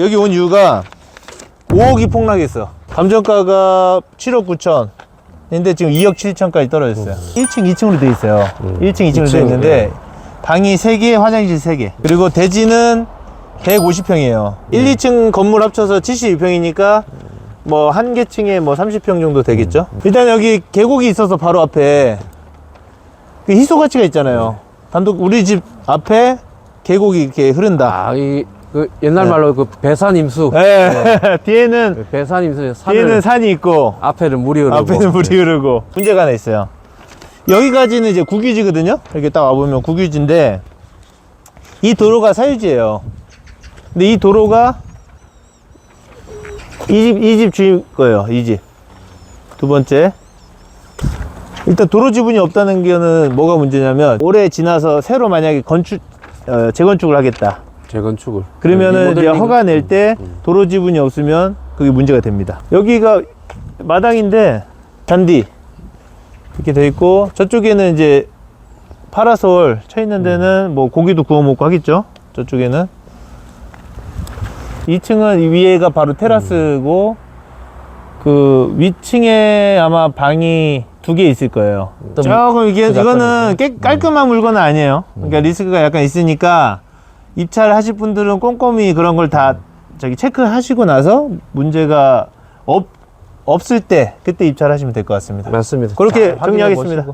여기 온 이유가 5억이 폭락했어. 감정가가 7억 9천. 근데 지금 2억 7천까지 떨어졌어요. 1층, 2층으로 돼 있어요. 1층, 2층으로 돼 음. 2층, 있는데 방이 3개, 화장실 3개. 그리고 대지는 150평이에요. 1, 2층 건물 합쳐서 72평이니까 뭐 한 개 층에 뭐 30평 정도 되겠죠. 음. 일단 여기 계곡이 있어서 바로 앞에 그 희소 가치가 있잖아요. 단독 우리 집 앞에 계곡이 이렇게 흐른다. 아, 이, 그 옛날 말로 그 배산 임수. 네. 뒤에는 그 배산 임수 뒤에는 산이 있고 앞에는 물이 흐르고. 앞에는 물이 흐르고 문제가 하나 있어요. 여기까지는 이제 국유지거든요. 이렇게 딱 와보면 국유지인데 이 도로가 사유지예요. 근데 이 도로가 이 집 이 집 주인 거예요. 이 집. 두 번째. 일단 도로 지분이 없다는 게는 뭐가 문제냐면 올해 지나서 새로 만약에 건축 어, 재건축을 하겠다. 재건축을. 그러면은 이제 리모델링. 허가 낼때 음. 도로 지분이 없으면 그게 문제가 됩니다. 여기가 마당인데 잔디 이렇게 돼 있고 저쪽에는 이제 파라솔 쳐 있는 데는 뭐 고기도 구워 먹고 하겠죠. 저쪽에는 2층은 위에가 바로 테라스고 그 위층에 아마 방이 두 개 있을 거예요. 조금 이게 그 이거는 깨, 깔끔한 물건은 아니에요. 그러니까 리스크가 약간 있으니까 입찰 하실 분들은 꼼꼼히 그런 걸 다 저기 체크하시고 나서 문제가 없 없을 때 그때 입찰하시면 될 것 같습니다. 맞습니다. 그렇게 정리하겠습니다. 보시고.